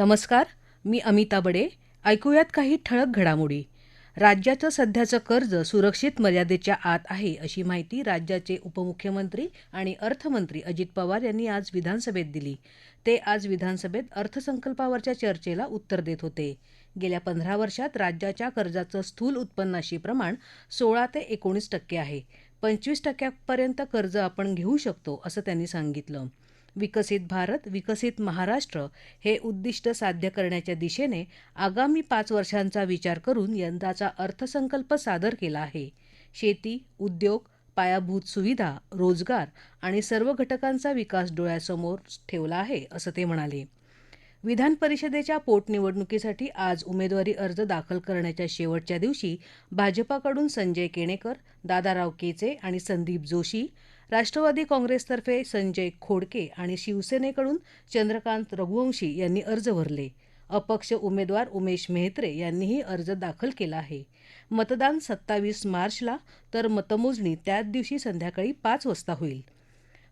नमस्कार मी अमिता बडे. ऐकूयात काही ठळक घडामोडी. राज्याचं सध्याचं कर्ज सुरक्षित मर्यादेच्या आत आहे अशी माहिती राज्याचे उपमुख्यमंत्री आणि अर्थमंत्री अजित पवार यांनी आज विधानसभेत दिली. ते आज विधानसभेत अर्थसंकल्पावरच्या चर्चेला उत्तर देत होते. गेल्या पंधरा वर्षात राज्याच्या कर्जाचं स्थूल उत्पन्नाशी प्रमाण सोळा ते एकोणीस टक्के आहे. पंचवीस टक्क्यापर्यंत कर्ज आपण घेऊ शकतो असं त्यांनी सांगितलं. विकसित भारत विकसित महाराष्ट्र हे उद्दिष्ट साध्य करण्याच्या दिशेने आगामी पाच वर्षांचा विचार करून यंदाचा अर्थसंकल्प सादर केला आहे. शेती उद्योग पायाभूत सुविधा रोजगार आणि सर्व घटकांचा विकास डोळ्यासमोर ठेवला आहे असं ते म्हणाले. विधान परिषदेच्या पोटनिवडणुकीसाठी आज उमेदवारी अर्ज दाखल करण्याच्या शेवटच्या दिवशी भाजपाकडून संजय केणेकर दादाराव केचे आणि संदीप जोशी राष्ट्रवादी काँग्रेसतर्फे संजय खोडके आणि शिवसेनेकडून चंद्रकांत रघुवंशी यांनी अर्ज भरले. अपक्ष उमेदवार उमेश मेहत्रे यांनीही अर्ज दाखल केला आहे. मतदान सत्तावीस मार्चला तर मतमोजणी त्याच दिवशी संध्याकाळी पाच वाजता होईल.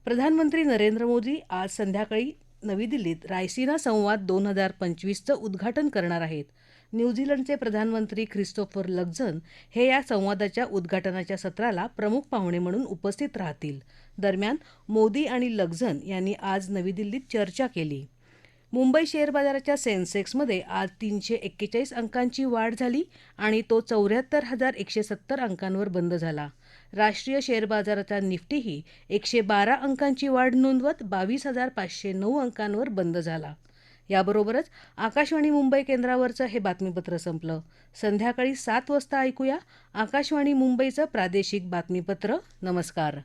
प्रधानमंत्री नरेंद्र मोदी आज संध्याकाळी नवी दिल्लीत रायसिना संवाद दोन हजार पंचवीसचं उद्घाटन करणार आहेत. न्यूझीलंडचे प्रधानमंत्री ख्रिस्तोफर लक्झन हे या संवादाच्या उद्घाटनाच्या सत्राला प्रमुख पाहुणे म्हणून उपस्थित राहतील. दरम्यान मोदी आणि लक्झन यांनी आज नवी दिल्लीत चर्चा केली. मुंबई शेअर बाजाराच्या सेन्सेक्समध्ये आज तीनशे एक्केचाळीस अंकांची वाढ झाली आणि तो चौऱ्याहत्तर हजार एकशे सत्तर अंकांवर बंद झाला. राष्ट्रीय शेअर बाजारातला निफ्टीही एकशे बारा अंकांची वाढ नोंदवत बावीस हजार पाचशे नऊ अंकांवर बंद झाला. याबरोबरच आकाशवाणी मुंबई केंद्रावरचं हे बातमीपत्र संपलं. संध्याकाळी सात वाजता ऐकूया आकाशवाणी मुंबईचं प्रादेशिक बातमीपत्र. नमस्कार.